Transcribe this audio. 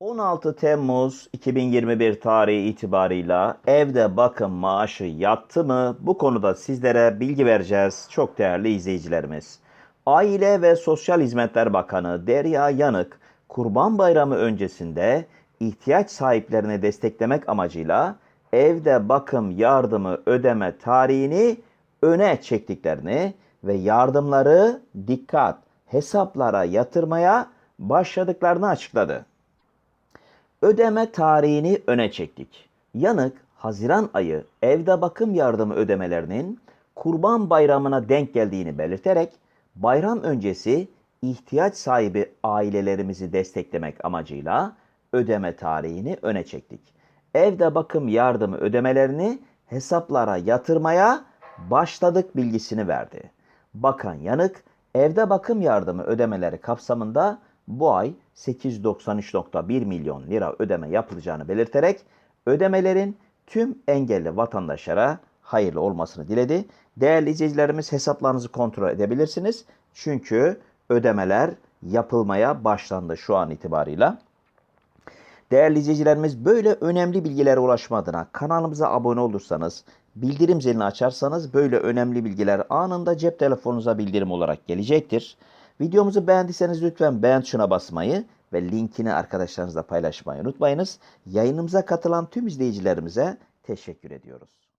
16 Temmuz 2021 tarihi itibarıyla evde bakım maaşı yattı mı? Bu konuda sizlere bilgi vereceğiz çok değerli izleyicilerimiz. Aile ve Sosyal Hizmetler Bakanı Derya Yanık, Kurban Bayramı öncesinde ihtiyaç sahiplerini desteklemek amacıyla evde bakım yardımı ödeme tarihini öne çektiklerini ve yardımları dikkat hesaplara yatırmaya başladıklarını açıkladı. Ödeme tarihini öne çektik. Yanık, Haziran ayı evde bakım yardımı ödemelerinin Kurban Bayramı'na denk geldiğini belirterek bayram öncesi ihtiyaç sahibi ailelerimizi desteklemek amacıyla ödeme tarihini öne çektik. Evde bakım yardımı ödemelerini hesaplara yatırmaya başladık bilgisini verdi. Bakan Yanık, evde bakım yardımı ödemeleri kapsamında bu ay 893.1 milyon lira ödeme yapılacağını belirterek ödemelerin tüm engelli vatandaşlara hayırlı olmasını diledi. Değerli izleyicilerimiz hesaplarınızı kontrol edebilirsiniz. Çünkü ödemeler yapılmaya başlandı şu an itibarıyla. Değerli izleyicilerimiz böyle önemli bilgilere ulaşma adına kanalımıza abone olursanız, bildirim zilini açarsanız böyle önemli bilgiler anında cep telefonunuza bildirim olarak gelecektir. Videomuzu beğendiyseniz lütfen beğen tuşuna basmayı ve linkini arkadaşlarınızla paylaşmayı unutmayınız. Yayınımıza katılan tüm izleyicilerimize teşekkür ediyoruz.